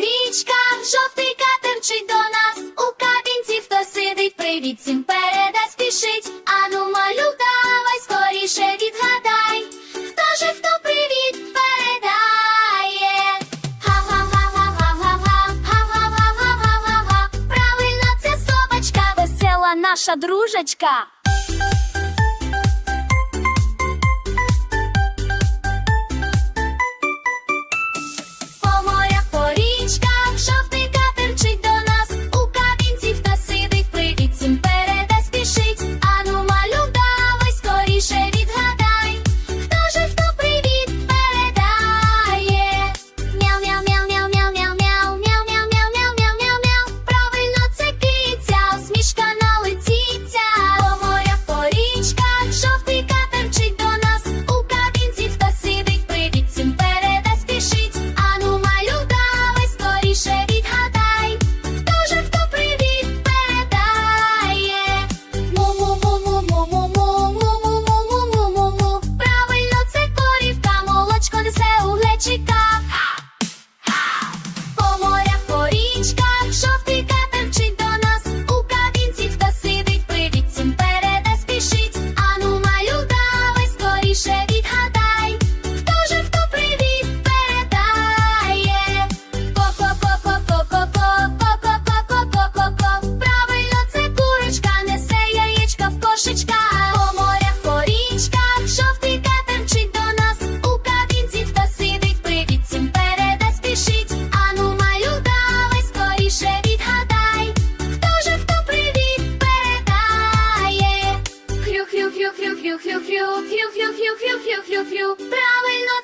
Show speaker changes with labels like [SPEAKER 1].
[SPEAKER 1] річка, жовтий катерчить до нас. У кабінці хто сидить, привіт всім передай спішить. Ану, малюк, давай скоріше відгадай. Хто же хто привіт передає? Га-га-га-га-га-га-га, га-га-га-га-га-га. Правильно, це собачка, весела наша дружечка. Хрю-хрю-хрю, хрю-хрю-хрю, хрю-хрю-хрю, правильно